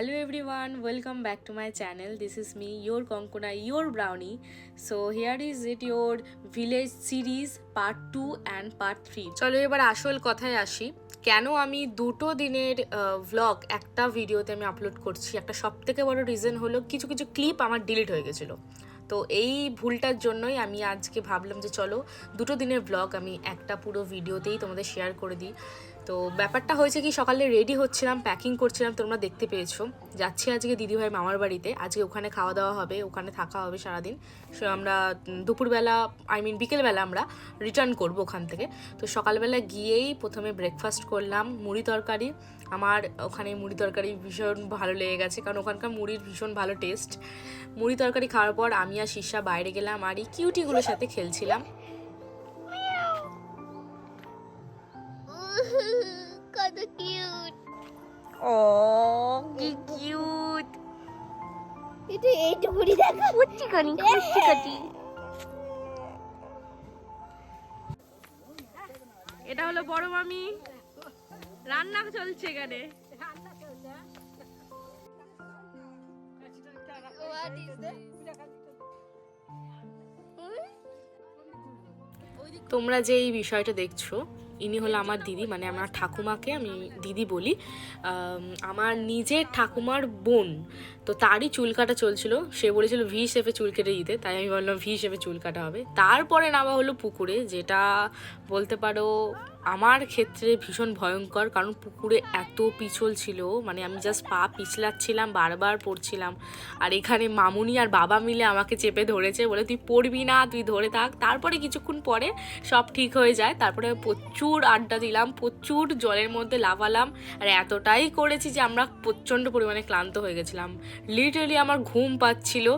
Hello everyone, welcome back to my channel this is me your Konkona, your brownie so here is it your village series part 2 and part 3. চলো এবার আসল কথায় আসি। কেন আমি দুটো দিনের ভ্লগ একটা ভিডিওতে আমি আপলোড করছি? একটা সব থেকে বড় রিজন হলো কিছু কিছু ক্লিপ আমার ডিলিট হয়ে গেছিল। তো এই ভুলটার জন্যই আমি আজকে ভাবলাম যে চলো দুটো দিনের ব্লগ আমি একটা পুরো ভিডিওতেই তোমাদের শেয়ার করে দিই। তো ব্যাপারটা হয়েছে কি, সকালে রেডি হচ্ছিলাম প্যাকিং করছিলাম, তোমরা দেখতে পেয়েছ। যাচ্ছি আজকে দিদিভাই মামার বাড়িতে। আজকে ওখানে খাওয়া দাওয়া হবে, ওখানে থাকা হবে সারাদিন। সো আমরা দুপুরবেলা আই মিন বিকেলবেলা আমরা রিটার্ন করব ওখান থেকে। তো সকালবেলা গিয়েই প্রথমে ব্রেকফাস্ট করলাম, মুড়ি তরকারি। আমার ওখানে মুড়ি তরকারি ভীষণ ভালো লেগে গেছে, কারণ ওখানকার মুড়ির ভীষণ ভালো টেস্ট মুড়ি তরকারি খাওয়ার পর আমি আর শীর্ষা বাইরে গেলাম, আর এই কিউটিগুলোর সাথে খেলছিলাম। কত কিউট ও কি কিউট এটা এইটুকুনি দেখো কুচিকানি কুচিকাটি এটা হলো বড় মামি। রান্না চলছে এখানে? তোমরা যে এই বিষয়টা দেখছ ইনি হলো আমার দিদি মানে আমার ঠাকুমাকে আমি দিদি বলি। আমার নিজের ঠাকুমার বোন, তো তারই চুল কাটা চলছিল। সে বলেছিল ভি শেপে চুল কেটে দিতে, তাই আমি বললাম ভি শেপে চুল কাটা হবে। তারপরে নামা হলো পুকুরে, যেটা বলতে পারো আমার ক্ষেত্রে ভীষণ ভয়ঙ্কর কারণ পুকুরে এত পিছল ছিল মানে আমি জাস্ট পা পিছলাচ্ছিলাম বারবার পড়ছিলাম। আর এখানে মামুনি আর বাবা মিলে আমাকে চেপে ধরেছে বলে তুই পড়বি না তুই ধরে থাক। তারপরে কিছুক্ষণ পরে সব ঠিক হয়ে যায় তারপরে প্রচুর আড্ডা দিলাম প্রচুর জলের মধ্যে লাফালাম। আর এতটাই করেছি যে আমরা প্রচণ্ড পরিমাণে ক্লান্ত হয়ে গেছিলাম। লিটারালি আমার ঘুম পাচ্ছিল।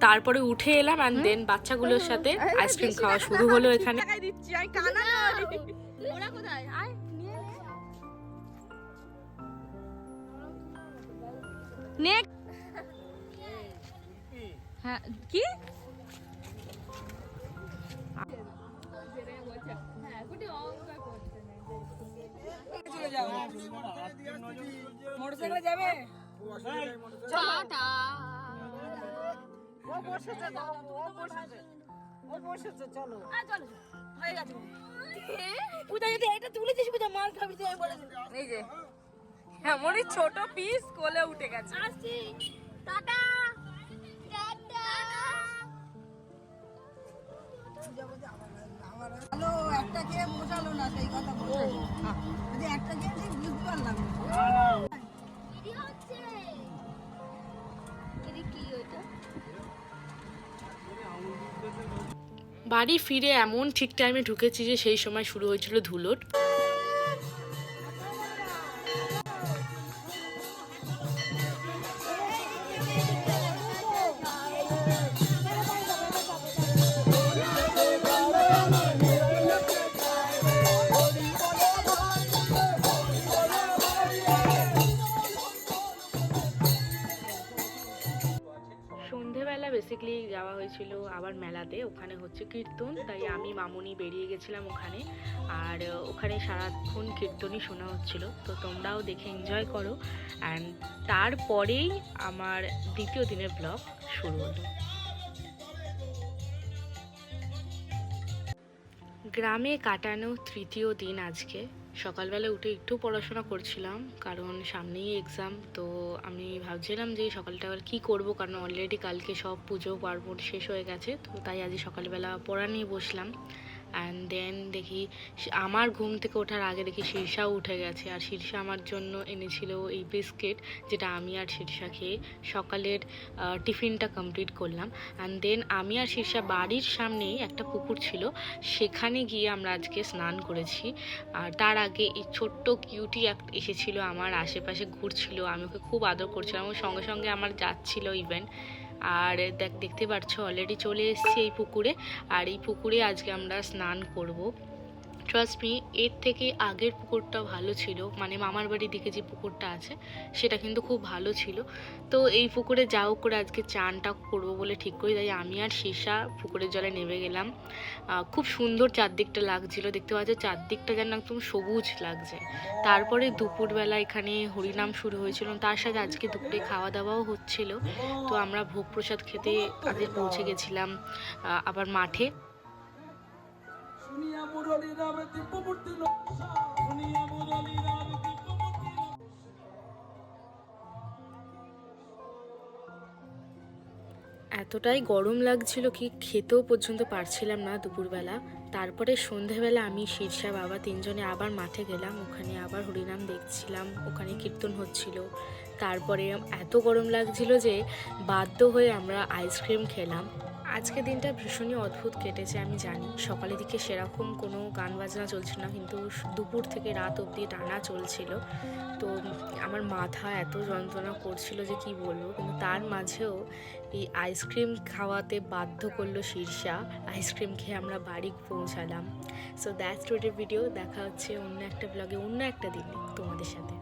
তারপরে উঠে এলাম অ্যান্ড দেন বাচ্চাগুলোর সাথে আইসক্রিম খাওয়া শুরু হলো এখানে। ওরা কোথায়? আয় নেক হ্যাঁ কি? মোটরসাইকেলে যাবে? টাটা। ও বসেছে ও বসেছে। ও বসেছে চলো। হয়ে গেছে। পূজা যদি এটা তুলেছিস পূজা মার খাবি তুই বলে এই যে এমনই ছোট পিস কোলে উঠে গেছে। আসি টাটা। টাটা। একটা খেয়ে বসালো না সেই কথা বলছে। একটা খেয়ে তুই বুঝতে পারলাম। হচ্ছে। কি ওটা বাড়ি ফিরে এমন ঠিক টাইমে ঢুকেছি যে সেই সময় শুরু হয়েছিল ধুলোট বেসিক্যালি যাওয়া হয়েছিল আবার মেলাতে, ওখানে হচ্ছে কীর্তন, তাই আমি, মামুনি বেরিয়ে গেছিলাম ওখানে। আর ওখানে সারাক্ষণ কীর্তনই শোনা হচ্ছিল। তো তোমরাও দেখে এনজয় করো। অ্যান্ড তারপরেই আমার দ্বিতীয় দিনের ব্লগ শুরু হলো। গ্রামে কাটানো তৃতীয় দিন আজকে। সকালবেলা উঠে একটু পড়াশোনা করছিলাম, কারণ সামনেই এক্সাম তো আমি ভাবছিলাম যে সকালটা আবার কী করব, কারণ অলরেডি কালকে সব পুজো, পার্বণ শেষ হয়ে গেছে, তো তাই আজ সকালবেলা পড়া নিয়ে বসলাম। অ্যান্ড দেন দেখি আমার ঘুম থেকে ওঠার আগে দেখি শীর্ষাও উঠে গেছে। আর শীর্ষা আমার জন্য এনেছিল এই বিস্কিট যেটা আমি আর শীর্ষা খেয়ে সকালের টিফিনটা কমপ্লিট করলাম। অ্যান্ড দেন আমি আর শীর্ষা বাড়ির সামনেই একটা পুকুর ছিল। সেখানে গিয়ে আমরা আজকে স্নান করেছি। আর তার আগে এই ছোট্ট কিউটি এক এসেছিল, আমার আশেপাশে ঘুরছিল। আমি ওকে খুব আদর করছিলাম। ওর সঙ্গে সঙ্গে আমার যাচ্ছিল ইভেন আর দেখ, দেখতে পাচ্ছ অলরেডি চলে এসেছি এই পুকুরে। আর এই পুকুরে আজকে আমরা স্নান করব। ট্রাস্ট মি এর থেকে আগের পুকুরটা ভালো ছিল। মানে মামার বাড়ির দিকে যে পুকুরটা আছে, সেটা কিন্তু খুব ভালো ছিল। তো এই পুকুরে যাও করে আজকে চানটা করব বলে ঠিক করি। তাই আমি আর সীসা পুকুরের জলে নেমে গেলাম। খুব সুন্দর চারদিকটা লাগছিল। দেখতে পাচ্ছ চারদিকটা যেন একদম সবুজ লাগছে। তারপরে দুপুরবেলা এখানে হরিনাম শুরু হয়েছিল। তার সাথে আজকে দুপুরে খাওয়া দাওয়াও হচ্ছিল। তো আমরা ভোগ প্রসাদ খেতে আগে পৌঁছে গেছিলাম আবার মাঠে। শুনিয়া রাম শুনিয়া রাম এতটাই গরম লাগছিল কি খেতেও পর্যন্ত পারছিলাম না দুপুরবেলা। তারপরে সন্ধেবেলা আমি শীর্ষা বাবা তিনজনে আবার মাঠে গেলাম, ওখানে আবার হরিনাম দেখছিলাম, ওখানে কীর্তন হচ্ছিল। তারপরে এত গরম লাগছিল যে বাধ্য হয়ে আমরা আইসক্রিম খেলাম। আজকে দিনটা ভীষণই অদ্ভুত কেটেছে, আমি জানি। সকালের দিকে সেরকম কোনো গান বাজনা চলছিল না, কিন্তু দুপুর থেকে রাত অবধি টানা চলছিল। তো আমার মাথা এত যন্ত্রণা করছিল যে কি বলব, কিন্তু তার মাঝেও এই আইসক্রিম খাওয়াতে বাধ্য করল শীর্ষা আইসক্রিম খেয়ে আমরা বাড়ি পৌঁছালাম। সো দ্যাটস টুডে ভিডিও দেখা হচ্ছে অন্য একটা ব্লগে অন্য একটা দিনে তোমাদের সাথে।